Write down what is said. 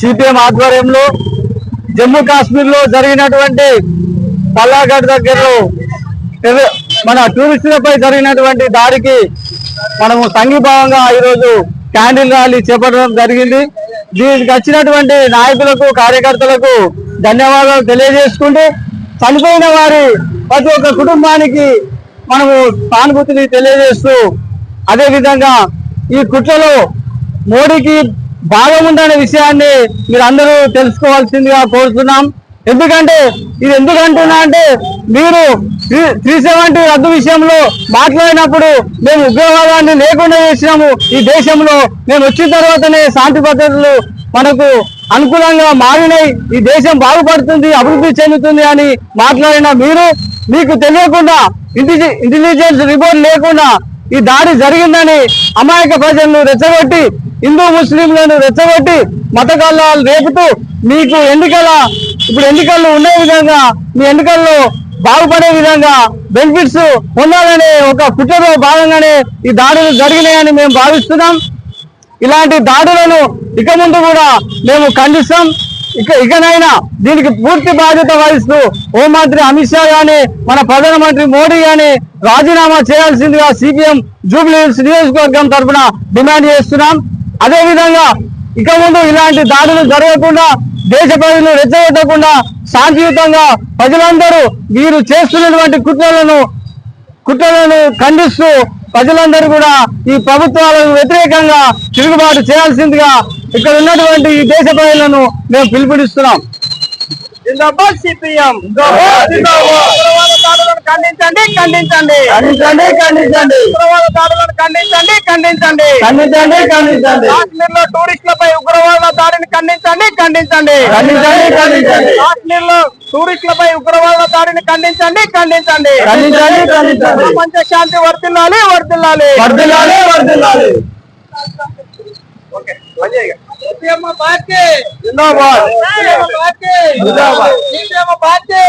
CPM ఆధ్వర్యంలో జమ్మూ కాశ్మీర్లో జరిగినటువంటి పల్లాగఢ్ దగ్గరలో మన టూరిస్టులపై జరిగినటువంటి దాడికి మనము సంఘీభావంగా ఈరోజు క్యాండిల్ ర్యాలీ చేపట్టడం జరిగింది. దీనికి వచ్చినటువంటి నాయకులకు కార్యకర్తలకు ధన్యవాదాలు తెలియజేసుకుంటూ చనిపోయిన వారి ప్రతి ఒక్క కుటుంబానికి మనము సానుభూతిని తెలియజేస్తూ అదేవిధంగా ఈ కుట్రలో మోడీకి భాగం ఉందనే విషయాన్ని మీరు అందరూ తెలుసుకోవాల్సిందిగా కోరుతున్నాం. ఎందుకంటే ఇది ఎందుకు అంటున్నా అంటే మీరు త్రీ సెవెంటీ రద్దు విషయంలో మాట్లాడినప్పుడు మేము ఉగ్రవాదాన్ని లేకుండా చేసినాము. ఈ దేశంలో మేము వచ్చిన తర్వాతనే శాంతి భద్రతలు మనకు అనుకూలంగా మారినాయి. ఈ దేశం బాగుపడుతుంది అభివృద్ధి చెందుతుంది అని మాట్లాడిన మీరు మీకు తెలియకుండా ఇంటెలిజెన్స్ రిపోర్ట్ లేకుండా ఈ దాడి జరిగిందని అమాయక ప్రజలను రెచ్చగొట్టి హిందూ ముస్లింలను రెచ్చగొట్టి మత రేపుతూ మీకు ఎన్నికల ఇప్పుడు ఎన్నికల్లో ఉండే విధంగా మీ ఎన్నికల్లో బాగుపడే విధంగా బెనిఫిట్స్ పొందాలనే ఒక కుట్రలో భాగంగానే ఈ దాడులు జరిగినాయని మేము భావిస్తున్నాం. ఇలాంటి దాడులను ఇక ముందు కూడా మేము ఖండిస్తాం. ఇక ఇకనైనా దీనికి పూర్తి బాధ్యత వహిస్తూ హోంమంత్రి అమిత్ షా గాని మన ప్రధానమంత్రి మోడీ గాని రాజీనామా చేయాల్సిందిగా సిపిఎం జూబ్లీహిల్స్ నియోజకవర్గం తరఫున డిమాండ్ చేస్తున్నాం. అదే విధంగా ఇక ముందు ఇలాంటి దాడులు జరగకుండా దేశ ప్రజలు రెచ్చగొట్టకుండా శాంతియుతంగా ప్రజలందరూ వీరు చేస్తున్నటువంటి కుట్రలను కుట్రలను ఖండిస్తూ ప్రజలందరూ కూడా ఈ ప్రభుత్వాలకు వ్యతిరేకంగా తిరుగుబాటు చేయాల్సిందిగా ఇక్కడ ఉన్నటువంటి ఈ దేశ ప్రజలను మేము పిలుపునిస్తున్నాం. సిపిఎం. ఖండించండి ఖండించండి. ఖండించండి ఖండించండి. ఉగ్రవాద దాడులను ఖండించండి ఖండించండి ఖండించండి. ఖండించండి. కాశ్మీర్లో టూరిస్టులపై ఉగ్రవాద దాడిని ఖండించండి ఖండించండి. ఖండించండి ఖండించండి. కాశ్మీర్లో టూరిస్టులపై ఉగ్రవాద దాడిని ఖండించండి ఖండించండి. ఖండించండి ఖండించండి. ప్రపంచ శాంతి వర్తిల్లాలి వర్తిల్లాలి వర్ధిల్లాలి వర్ధిల్లాలి. Okay party. జిందాబాద్. పార్టీ. జిందాబాద్. పార్టీ.